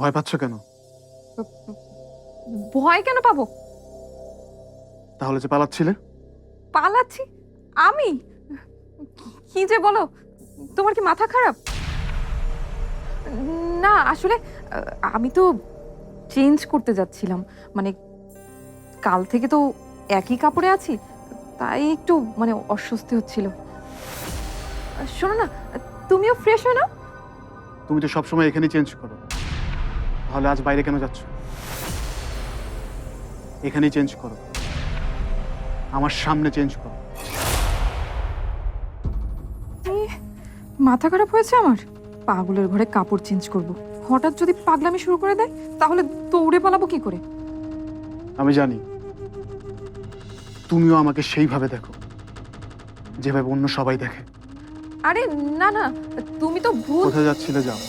ভয় পাচ্ছ কেন? ভয় কেন পাবো? তাহলে যে পালাচ্ছিলে? পালাচ্ছি? আমি? কি যে বলো? তোমার কি মাথা খারাপ? না আসলে আমি তো চেঞ্জ করতে যাচ্ছিলাম। মানে কাল থেকে তো একই কাপড়ে আছি তাই একটু মানে অস্বস্তি হচ্ছিল। শোনো না তুমিও ফ্রেশ হয় না তুমি তো সবসময় এখানে চেঞ্জ করো। তাহলে আজ বাইরে কেন যাচ্ছ? এখানেই চেঞ্জ করো। আমার সামনে চেঞ্জ করো। মাথা খারাপ হয়েছে আমার? পাগলের ঘরে কাপড় চেঞ্জ করব। হঠাৎ যদি পাগলামি শুরু করে দেয় তাহলে দৌড়ে পালাবো কি করে? আমি জানি। তুমিও আমাকে সেইভাবে দেখো। যেভাবে অন্য সবাই দেখে। আরে না না তুমি তো ভুল কোথায় যাচ্ছিলে যাও।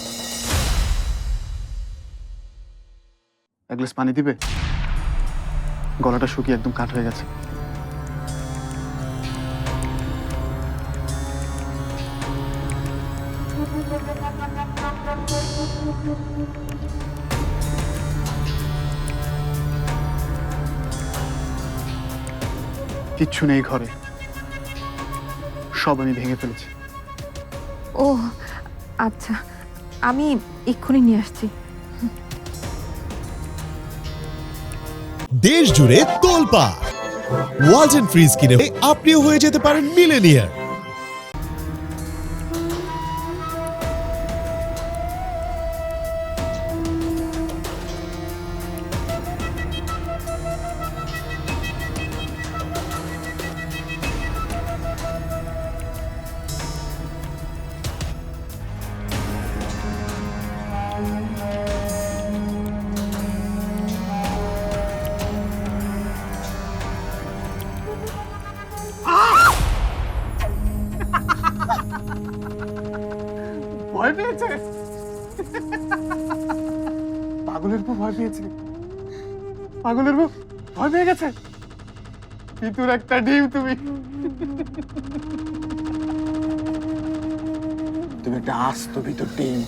এক গ্লাস পানি দিবে? গলাটা শুকিয়ে একদম কাঠ হয়ে গেছে। কিচ্ছু নেই ঘরে। সব আমি ভেঙে ফেলেছি। ও আচ্ছা। আমি এক্ষুনি নিয়ে আসছি। দেশ জুড়ে তোলপা ওয়ালটন ফ্রিজ কিনে আপনিও হয়ে যেতে পারেন মিলেনিয়ার ভয় পেয়েছে। পাগলের বউ ভয় পেয়েছে। পাগলের বউ ভয় পেয়ে গেছে। পিতুর একটা ডিম তুমি। তুমি একটা আস্ত ভিতর টিম